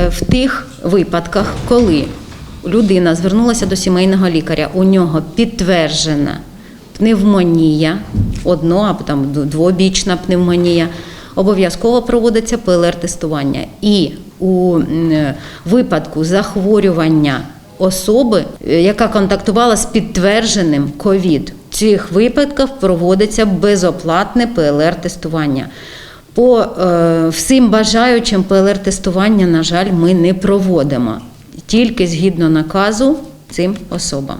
е, в тих випадках, коли людина звернулася до сімейного лікаря, у нього підтверджена пневмонія, одно або там двобічна пневмонія, обов'язково проводиться ПЛР-тестування. І у е, випадку захворювання особи, е, яка контактувала з підтвердженим ковід, в цих випадках проводиться безоплатне ПЛР-тестування. По е, всім бажаючим ПЛР-тестування, на жаль, ми не проводимо тільки згідно наказу цим особам.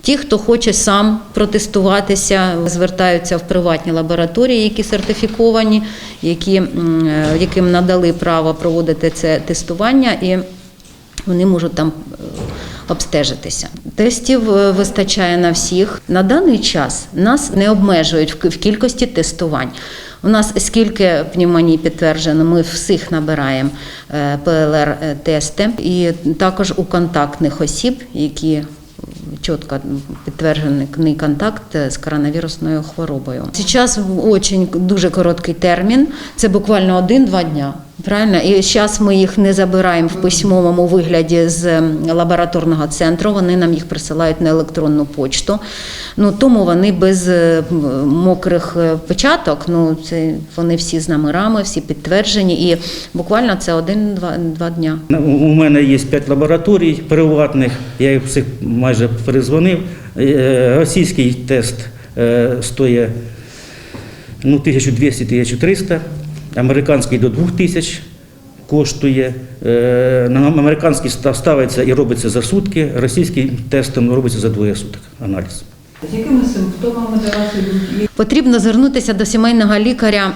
Ті, хто хоче сам протестуватися, звертаються в приватні лабораторії, які сертифіковані, які, е, яким надали право проводити це тестування, і вони можуть там е, обстежитися. Тестів вистачає на всіх. На даний час нас не обмежують в кількості тестувань. У нас скільки пневмоній підтверджено, ми всіх набираємо е, ПЛР-тести, і також у контактних осіб, які чітко підтверджений контакт з коронавірусною хворобою. Зараз дуже короткий термін, це буквально один-два дня. Правильно, і зараз ми їх не забираємо в письмовому вигляді з лабораторного центру. Вони нам їх присилають на електронну почту. Ну тому вони без е, мокрих е, печаток. Ну це вони всі з номерами, всі підтверджені, і буквально це один-два дня. У мене є п'ять лабораторій приватних, я їх всіх майже перезвонив. Е, Російський тест стоїть ну, 1200-1300, американський до 2000 коштує. Е, На американський ста- ставиться і робиться за сутки, російський тестом робиться за двоє суток аналіз. З якими симптомами до вас йдуть? Потрібно звернутися до сімейного лікаря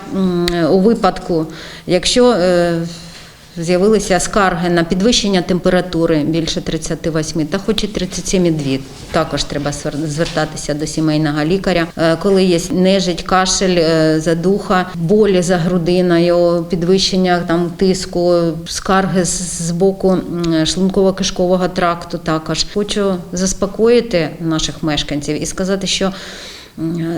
у випадку, якщо е, з'явилися скарги на підвищення температури більше 38, та хоч і 37,2, також треба звертатися до сімейного лікаря. Е, Коли є нежить, кашель, е, задуха, болі за грудиною, підвищення там тиску, скарги з боку шлунково-кишкового тракту. Також хочу заспокоїти наших мешканців і сказати, що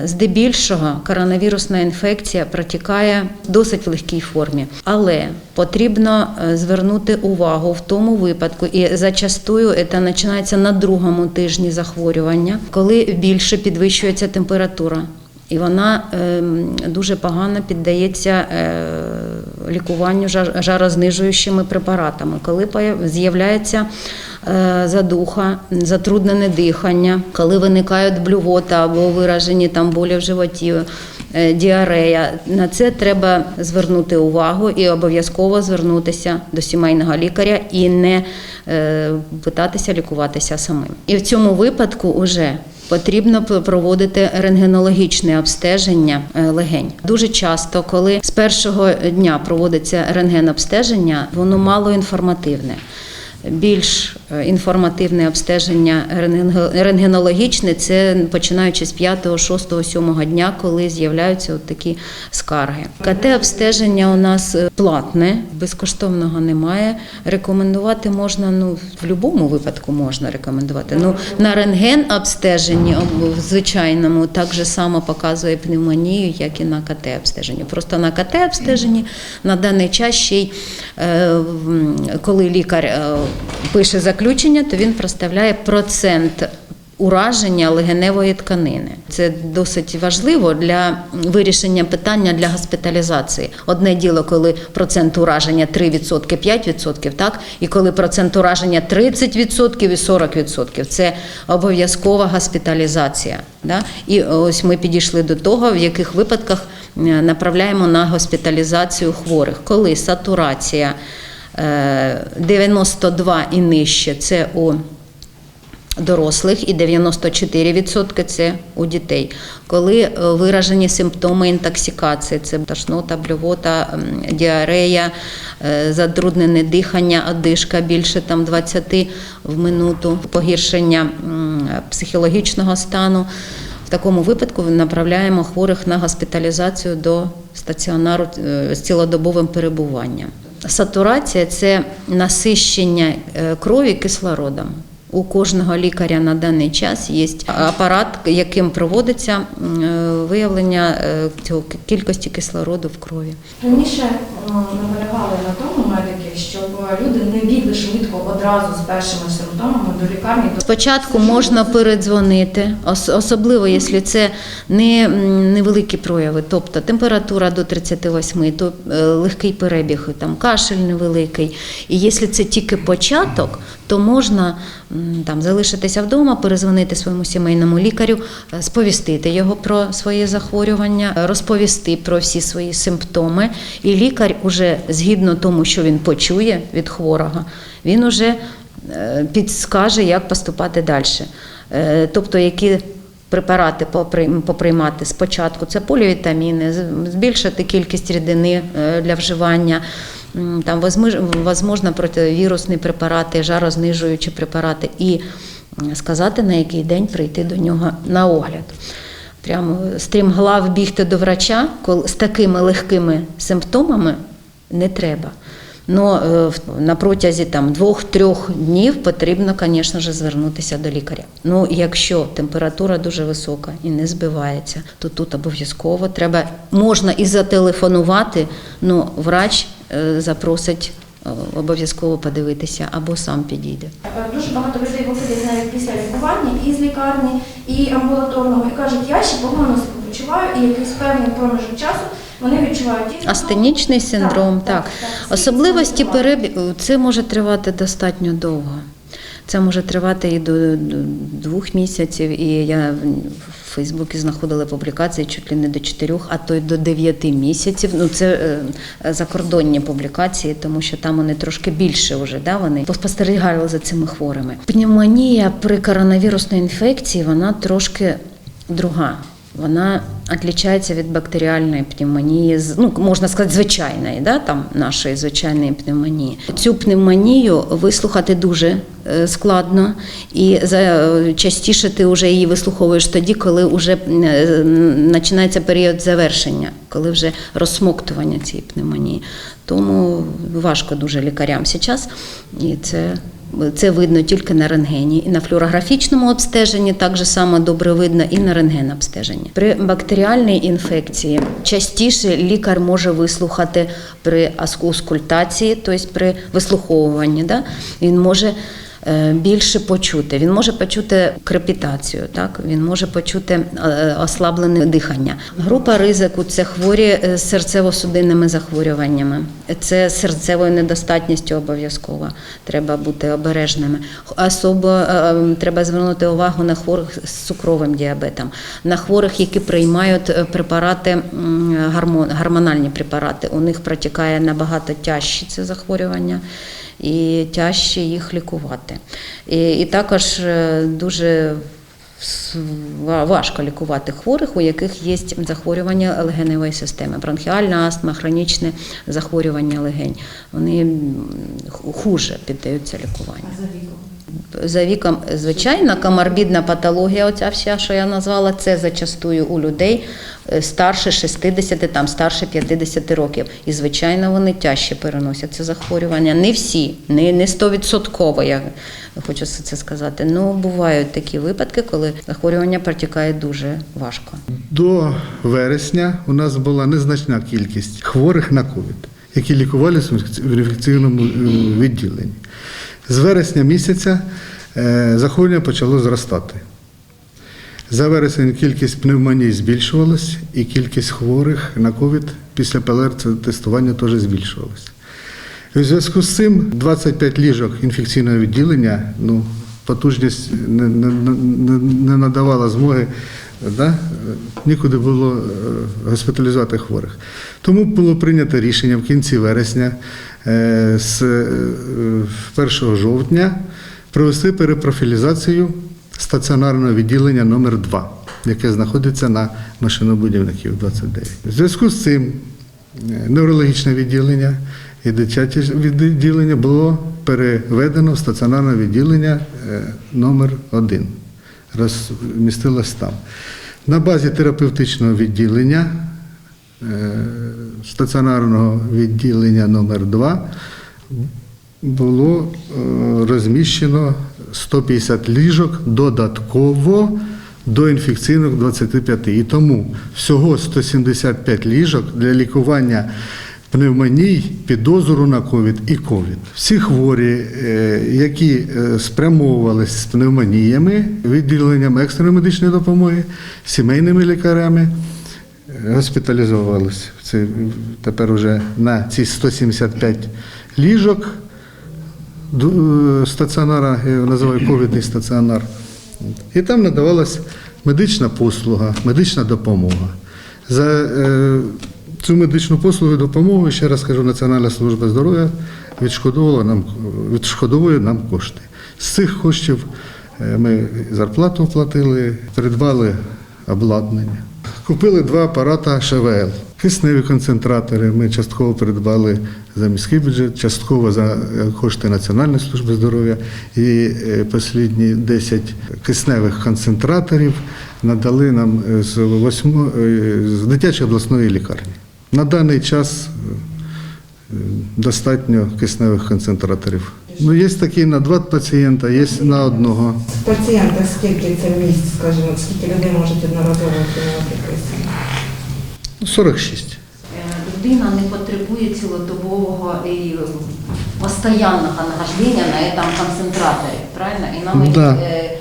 Здебільшого коронавірусна інфекція протікає в досить легкій формі, але потрібно е, звернути увагу в тому випадку, і зачастую це починається на другому тижні захворювання, коли більше підвищується температура. І вона ем, дуже погано піддається е, лікуванню жарознижуючими препаратами. Коли з'являється е, задуха, затруднене дихання, коли виникають блювота або виражені там болі в животі, е, діарея, на це треба звернути увагу і обов'язково звернутися до сімейного лікаря і не питатися лікуватися самим. І в цьому випадку вже Потрібно проводити рентгенологічне обстеження е, легень. Дуже часто, коли з першого дня проводиться рентгенобстеження, воно мало інформативне. Більш е, інформативне обстеження рентгенологічне це починаючи з 5, 6, 7 дня, коли з'являються от такі скарги. КТ обстеження у нас е, платне, безкоштовного немає. Рекомендувати можна ну в будь-якому випадку можна рекомендувати. Ну на рентген обстеженні в звичайному так же само показує пневмонію, як і на КТ обстеженні. Просто на КТ обстеженні на даний час ще й е, коли лікар пише заключення, то він проставляє процент. Ураження легеневої тканини це досить важливо для вирішення питання для госпіталізації. Одне діло, коли процент ураження 3%, 5%, так і коли процент ураження 30% і 40%. Це обов'язкова госпіталізація. Да? І ось ми підійшли до того, в яких випадках е, направляємо на госпіталізацію хворих, коли сатурація 92 і нижче це у дорослих і 94% це у дітей. Коли е, виражені симптоми інтоксикації, це тошнота, блювота, діарея, е, затруднене дихання, одишка більше там 20 в минуту, погіршення психологічного стану. В такому випадку направляємо хворих на госпіталізацію до стаціонару е, з цілодобовим перебуванням. Сатурація це насищення е, крові кислородом. У кожного лікаря на даний час є апарат, яким проводиться е, виявлення е, цього кількості кислороду в крові. Раніше м, наполягали на тому медики, щоб люди не бігли швидко одразу з першими симптомами до лікарні. Спочатку можна передзвонити, особливо якщо це не невеликі прояви, тобто температура до 38, то е, легкий перебіг, там кашель невеликий. І якщо це тільки початок, то можна там залишитися вдома, перезвонити своєму сімейному лікарю, е, сповістити його про своє захворювання, е, розповісти про всі свої симптоми. І лікар уже згідно тому, що він почує від хворого, він уже е, підскаже, як поступати далі. Тобто, які препарати поприймати спочатку, це полівітаміни, збільшити кількість рідини для вживання. Там возможно противірусні препарати, жарознижуючі препарати, і сказати, на який день прийти до нього на огляд. Прямо стрімглав бігти до врача коли з такими легкими симптомами не треба. Но е, на протязі там двох-трьох днів потрібно, звісно ж, звернутися до лікаря. Ну, якщо температура дуже висока і не збивається, то тут обов'язково треба можна і зателефонувати, але врач е, запросить е, обов'язково подивитися або сам підійде. Е, Дуже багато людей виходять навіть після лікування і з лікарні, і амбулаторного, і кажуть, я ще погано себе почуваю, і якийсь певний проміжок часу вони відчувають Астенічний синдром, так. Особливості перебігу це може тривати достатньо довго. Це може тривати і до до двох місяців, і я в Фейсбуці знаходила публікації чуть ли не до чотирьох, а то й до дев'яти місяців. Ну це е, закордонні публікації, тому що там вони трошки більше вже да, вони поспостерігали за цими хворими. Пневмонія при коронавірусній інфекції вона трошки друга. Вона відрізняється від бактеріальної пневмонії, ну можна сказати, звичайної, да, там нашої звичайної пневмонії. Цю пневмонію вислухати дуже е, складно, і е, частіше ти вже її вислуховуєш тоді, коли вже починається період завершення, коли вже розсмоктування цієї пневмонії. Тому важко дуже лікарям зараз, і це це видно тільки на рентгені. І на флюорографічному обстеженні так же само добре видно і на рентген-обстеженні. При бактеріальній інфекції частіше лікар може вислухати при аскускультації, тобто при вислуховуванні. Да? Він може більше почути. Він може почути крепітацію, так? він може почути е, ослаблене дихання. Група ризику це хворі е, з серцево-судинними захворюваннями, це серцевою недостатністю обов'язково. Треба бути обережними. Особо е, е, треба звернути увагу на хворих з цукровим діабетом, на хворих, які приймають е, препарати, гормональні препарати. У них протікає набагато тяжче це захворювання і тяжче їх лікувати. І, і також е, дуже важко лікувати хворих, у яких є захворювання легеневої системи, бронхіальна астма, хронічне захворювання легень. Вони хуже піддаються лікуванню. За віком. Звичайно, коморбідна патологія, оця вся, що я назвала, це зачастую у людей е, старше 60, там старше 50 років. І, звичайно, вони тяжче переносять це захворювання. Не всі, не, не 100%, я хочу це сказати. Ну, бувають такі випадки, коли захворювання протікає дуже важко. До вересня у нас була незначна кількість хворих на ковід, які лікувалися в інфекційному е, відділенні. З вересня місяця е, захворювання почало зростати. За вересень кількість пневмоній збільшувалась, і кількість хворих на ковід після ПЛР-тестування теж збільшувалася. У зв'язку з цим 25 ліжок інфекційного відділення, ну, потужність не, не, не, надавала змоги, да? нікуди було е, госпіталізувати хворих. Тому було прийнято рішення в кінці вересня з е, 1 жовтня провести перепрофілізацію стаціонарного відділення номер 2 яке знаходиться на машинобудівників 29. В зв'язку з цим е, неврологічне відділення і дитяче відділення було переведено в стаціонарне відділення е, номер 1 розмістилось там. На базі терапевтичного відділення е, стаціонарного відділення номер 2 було е, розміщено 150 ліжок додатково до інфекційних 25. І тому всього 175 ліжок для лікування пневмоній, підозру на ковід і ковід. Всі хворі, е, які е, спрямовувалися з пневмоніями, відділенням екстреної медичної допомоги, сімейними лікарями, е, госпіталізувалися. Це тепер вже на ці 175 ліжок е, стаціонара, я називаю ковідний стаціонар. І там надавалась медична послуга, медична допомога. За е, цю медичну послугу і допомогу, ще раз кажу, Національна служба здоров'я відшкодовувала нам, відшкодовує нам кошти. З цих коштів е, ми зарплату платили, придбали обладнання. Купили два апарата ШВЛ. Кисневі концентратори ми частково придбали за міський бюджет, частково за е, кошти Національної служби здоров'я. І е, послідні 10 кисневих концентраторів надали нам е, з, восьмо, е, з дитячої обласної лікарні. На даний час достатньо кисневих концентраторів. Ну, є такі на два пацієнта, є на одного. Пацієнта скільки це місць, скажімо, скільки людей можуть одноразово отримати кисень? 46. Е, Людина не потребує цілодобового і постоянного нахождения на этом концентраторе, правильно? И нам этих Да. э,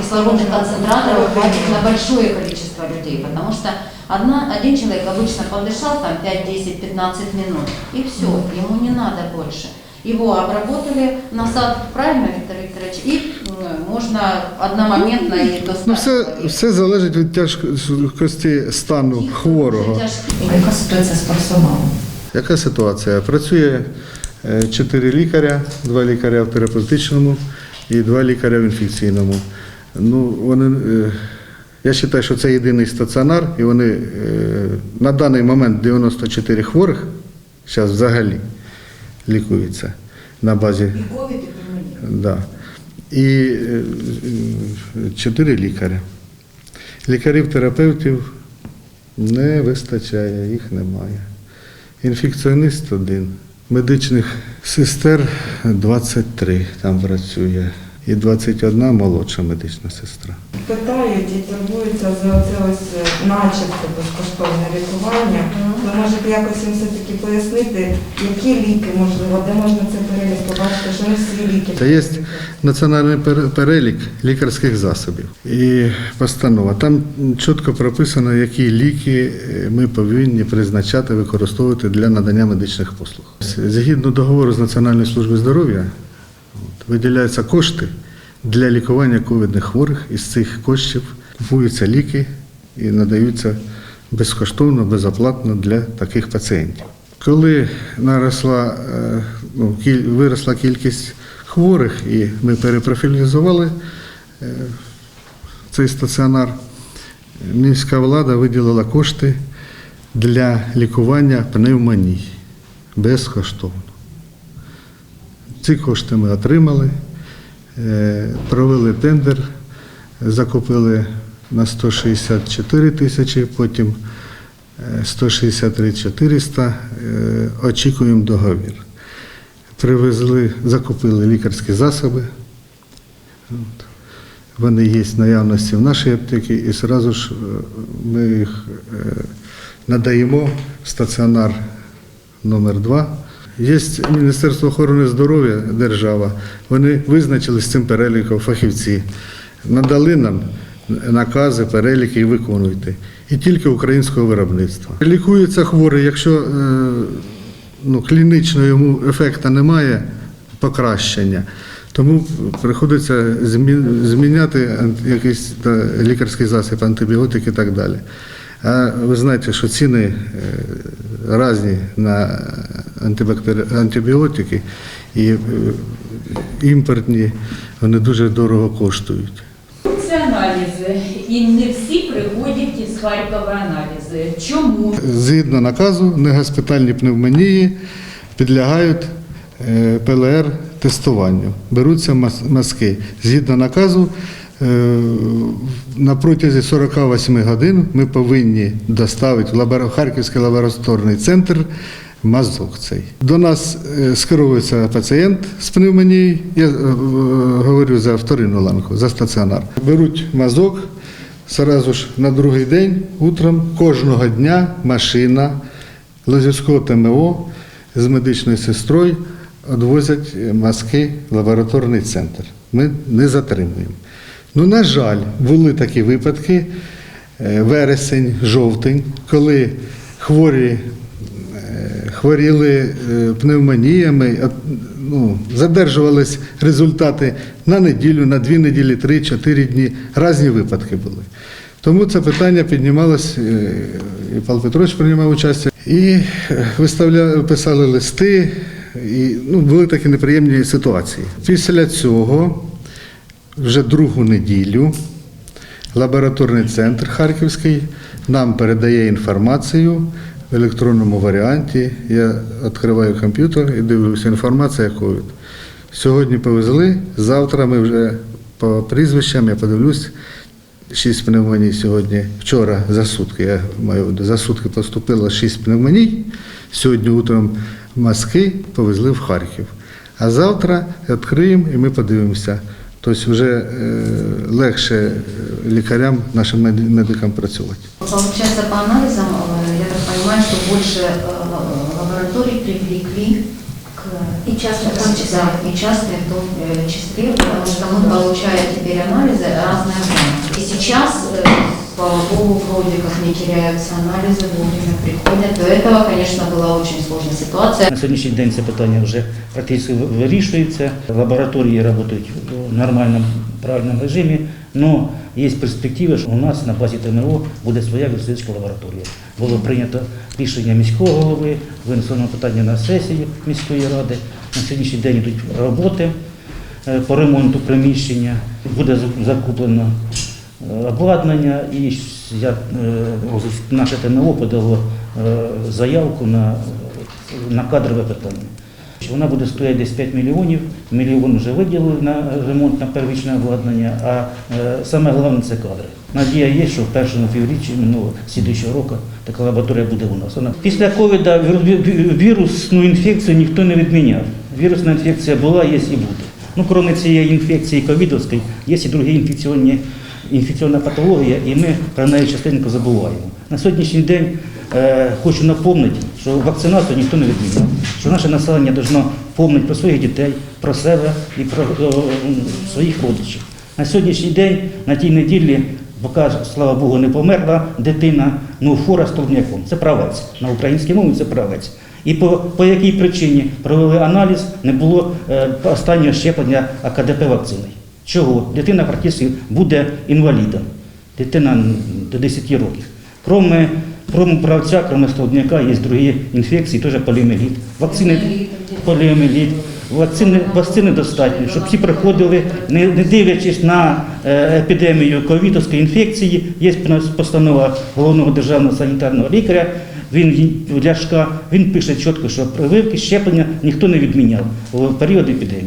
кислородных концентраторов хватит на большое количество людей, потому что одна, один человек обычно подышал там 5, 10, 15 минут, и все, ему не надо больше. Его обработали насад, правильно, Виктор Викторович, и м, можно одномоментно и достать. Ну, все, все залежить від тяжкості станну хворого. Яка ситуація з персоналом? Яка ситуація? Працює е, чотири лікаря, два лікаря в терапевтичному і два лікаря в інфекційному. Ну, вони, е, я вважаю, що це єдиний стаціонар, і вони е, на даний момент 94 хворих зараз взагалі лікуються на базі. Да. І е, чотири лікаря. Лікарів-терапевтів не вистачає, їх немає. Інфекціоніст один, медичних сестер 23 там працює, і 21 молодша медична сестра. Питають і турбуються за це ось е, начебто безкоштовне лікування. Ви можете якось їм все-таки пояснити, які ліки можливо, де можна це перелік побачити, що не всі ліки. Та є національний перелік лікарських засобів і постанова. Там чітко прописано, які ліки е, ми повинні призначати, використовувати для надання медичних послуг. Згідно договору з Національною службою здоров'я, виділяються кошти для лікування ковідних хворих. Із цих коштів купуються ліки і надаються безкоштовно, безоплатно для таких пацієнтів. Коли наросла, е, ну, виросла кількість хворих, і ми перепрофілізували е, цей стаціонар, міська влада виділила кошти для лікування пневмоній безкоштовно. Ці кошти ми отримали, е, провели тендер, закупили на 164 тисячі, потім е, 163 400, е, очікуємо договір. Привезли, закупили лікарські засоби. Вони є в наявності в нашій аптеці, і одразу ж е, ми їх е, надаємо в стаціонар номер 2 Є Міністерство охорони здоров'я, держава. Вони визначили з цим переліком фахівці, надали нам накази, переліки і виконуйте. І тільки українського виробництва. Лікується хворий, якщо е, ну, клінічно йому ефекту немає, покращення. Тому приходиться зміняти якийсь лікарський засіб, антибіотики і так далі. А ви знаєте, що ціни е, різні на антибактері- антибіотики і е, імпортні, вони дуже дорого коштують. Це аналізи, і не всі приходять із Харкова аналізи. Чому? Згідно наказу, негоспітальні пневмонії підлягають е, ПЛР-тестуванню. Беруться мазки. Згідно наказу, е, на протязі 48 годин ми повинні доставити в Харківський лабораторний центр мазок цей. До нас е, скеровується пацієнт з пневмонією, я е, е, говорю за вторинну ланку, за стаціонар. Беруть мазок, Сразу ж на другий день утром кожного дня машина Лозівського ТМО з медичною сестрою відвозять маски в лабораторний центр. Ми не затримуємо. Ну, на жаль, були такі випадки, е, вересень, жовтень, коли хворі е, хворіли е, пневмоніями, ну, задержувались результати на неділю, на дві неділі, три, чотири дні. Різні випадки були. Тому це питання піднімалось, і Павло Петрович приймав участь, і е, виставля, писали листи, і ну, були такі неприємні ситуації. Після цього, вже другу неділю, лабораторний центр Харківський нам передає інформацію в електронному варіанті. Я відкриваю комп'ютер і дивлюся, інформація ковід. Сьогодні повезли, завтра ми вже по прізвищам, я подивлюсь, шість пневмоній сьогодні. Вчора за сутки, я маю за сутки поступило шість пневмоній. Сьогодні утром маски повезли в Харків. А завтра відкриємо і ми подивимося. Тобто вже е, легше е, лікарям, нашим мед- медикам працювати. Получается, по анализам, э, я так понимаю, что больше э, лабораторий привлекли к И частных в том числе. Да, и частные в том э, числе, потому что мы получаем теперь анализы разные органы. И сейчас, э, слава богу, вроде как не теряются анализы, вовремя приходят. До этого, конечно, была очень сложная ситуация. На сьогоднішній день це питання вже практично вирішується. Лабораторії працюють в нормальному, правильному режимі. але є перспективи, що у нас на базі ТНО буде своя вірусична лабораторія. Було прийнято рішення міського голови, винесено питання на сесію міської ради. На сьогоднішній день йдуть роботи е, по ремонту приміщення. Буде зак- закуплено е, обладнання і я, е, наше ТНО подало е, заявку на, на кадрове питання. Вона буде стояти десь 5 мільйонів, мільйон вже виділили на ремонт на первичне обладнання, а е, саме головне це кадри. Надія є, що в першому півріччі минулого слідуючого року така лабораторія буде у нас. Вона після ковіда вірусну інфекцію ніхто не відміняв. Вірусна інфекція була, є і буде. Ну, крім цієї інфекції ковідовської, є і другі інфекційні інфекційна патологія, і ми про неї частенько забуваємо. На сьогоднішній день е, хочу напомнити, що вакцинацію ніхто не відміняв, що наше населення повинно пам'ятати про своїх дітей, про себе і про е, своїх родичів. На сьогоднішній день, на тій неділі, поки, слава Богу, не померла дитина, ну фора столбняком. Це правець. На українській мові це правець. І по, по якій причині провели аналіз, не було е, останнього щеплення АКДП вакциною. Чого? Дитина практично буде інвалідом. Дитина до 10 років. Кроме, кроме правця, кроме столбняка, є другі інфекції, теж поліоміеліт. Вакцини поліоміеліт. Вакцини, вакцини достатньо, щоб всі приходили, не, не дивлячись на е, епідемію ковідовської інфекції, є постанова головного державного санітарного лікаря, він Ляшка, він пише чітко, що прививки, щеплення ніхто не відміняв у період епідемії.